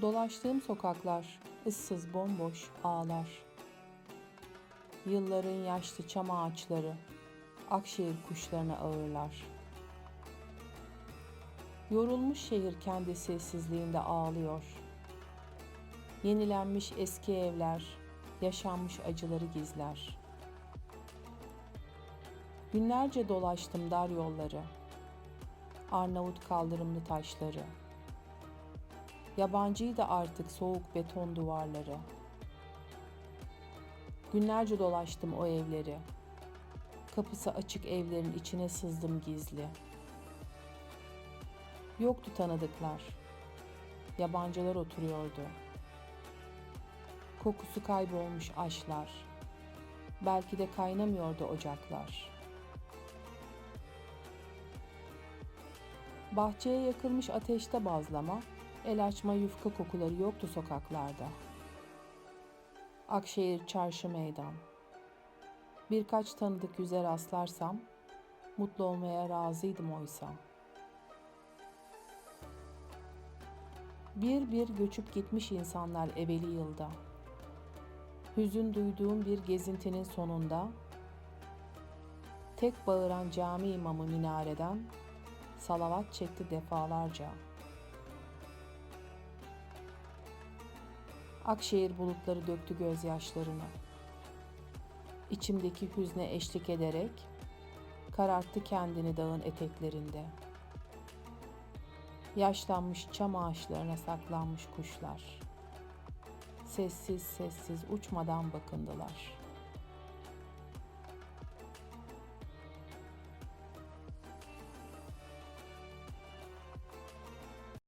Dolaştığım sokaklar ıssız bomboş ağlar. Yılların yaşlı çam ağaçları Akşehir kuşlarına ağırlar. Yorulmuş şehir kendi sessizliğinde ağlıyor. Yenilenmiş eski evler yaşanmış acıları gizler. Günlerce dolaştım dar yolları. Arnavut kaldırımlı taşları. Yabancıydı artık soğuk beton duvarları. Günlerce dolaştım o evleri. Kapısı açık evlerin içine sızdım gizli. Yoktu tanıdıklar. Yabancılar oturuyordu. Kokusu kaybolmuş aşlar. Belki de kaynamıyordu ocaklar. Bahçeye yakılmış ateşte bazlama, el açma yufka kokuları yoktu sokaklarda. Akşehir çarşı meydan. Birkaç tanıdık yüze rastlarsam, mutlu olmaya razıydım oysa. Bir bir göçüp gitmiş insanlar evveli yılda. Hüzün duyduğum bir gezintinin sonunda, tek bağıran cami imamı minareden salavat çekti defalarca. Akşehir bulutları döktü gözyaşlarını. İçimdeki hüzne eşlik ederek kararttı kendini dağın eteklerinde. Yaşlanmış çam ağaçlarına saklanmış kuşlar. Sessiz sessiz uçmadan bakındılar.''